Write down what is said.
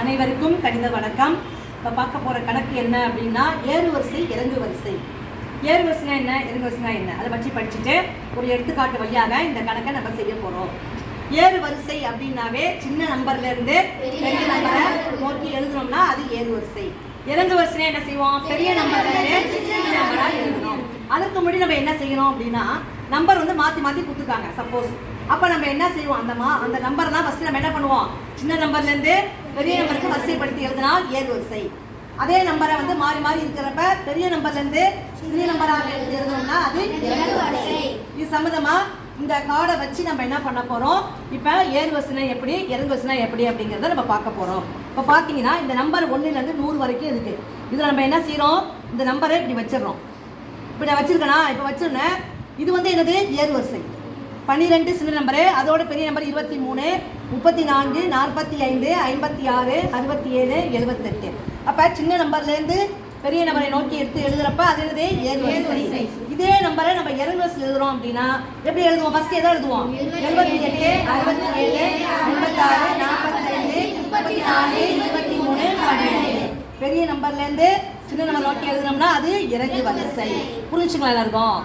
அனைவருக்கும் கணித வணக்கம். இப்போ பார்க்க போகிற கணக்கு என்ன அப்படின்னா ஏறு வரிசை இறங்கு வரிசை. ஏறு வரிசைனா என்ன? இறங்கு வரிசைனா என்ன? அதை பற்றி படிச்சுட்டு ஒரு எடுத்துக்காட்டு வழியாக இந்த கணக்கை நம்ம செய்ய போகிறோம் ஏறு வரிசை அப்படின்னாவே சின்ன நம்பர்ல இருந்து பெரிய நம்பரை நோக்கி எழுதுனோம்னா அது ஏறு வரிசை. இறங்கு வரிசைனா என்ன செய்வோம்? பெரிய நம்பர்ல இருந்து சின்ன நம்பரா எழுதணும் அதுக்கு முன்னாடி நம்ம என்ன செய்யணும் அப்படின்னா நம்பர் வந்து மாற்றி மாற்றி கொடுத்துருக்காங்க சப்போஸ் அப்போ நம்ம என்ன செய்வோம்? அந்த மா அந்த நம்பர் தான் ஃபஸ்ட்டு நம்ம என்ன பண்ணுவோம்? சின்ன நம்பர்லேருந்து பெரிய நம்பருக்கு வரிசைப்படுத்தி எழுதினால் ஏறு வரிசை? அதே நம்பரை வந்து மாறி மாறி இருக்கிறப்ப பெரிய நம்பர்லேருந்து சிறிய நம்பராக எழுதணும்னா அது இது சம்மந்தமா இந்த கார்டை வச்சு நம்ம என்ன பண்ண போகிறோம் இப்போ ஏறு வரிசைனா எப்படி இறங்கு வரிசைனா எப்படி அப்படிங்கிறத நம்ம பார்க்க போகிறோம் இப்போ பார்த்தீங்கன்னா இந்த நம்பர் ஒன்றுலேருந்து நூறு வரைக்கும் இருக்குது இதில் நம்ம என்ன செய்கிறோம் இந்த நம்பரை இப்படி வச்சிடுறோம். இப்படி நான் வச்சுருக்கேனா? இப்போ வச்சிருந்தேன். இது வந்து என்னது? ஏறு வரிசை. பன்னிரெண்டு சின்ன நம்பரு அதோட பெரிய நம்பர் இருபத்தி மூணு முப்பத்தி நான்கு நாற்பத்தி ஐந்து ஐம்பத்தி ஆறு அறுபத்தி ஏழு எழுபத்தெட்டு. அப்போ சின்ன நம்பர்லேருந்து பெரிய நம்பரை நோக்கி எடுத்து எழுதுறப்ப அது ஏறு வரிசை இதே நம்பரை நம்ம வரிசை எழுதுறோம் அப்படின்னா எப்படி எழுதுவோம்? ஃபர்ஸ்ட் எதை எழுதுவோம்? எழுபத்தி எட்டு அறுபத்தி ஏழு ஐம்பத்தாறு நாற்பத்தைந்து முப்பத்தி நாலு இருபத்தி மூணு பன்னெண்டு பெரிய நம்பர்லேருந்து சின்ன நம்பர் நோக்கி எழுதுனோம்னா அது இறங்கு வரிசை. புரிஞ்சுங்களா எல்லாருக்கும்?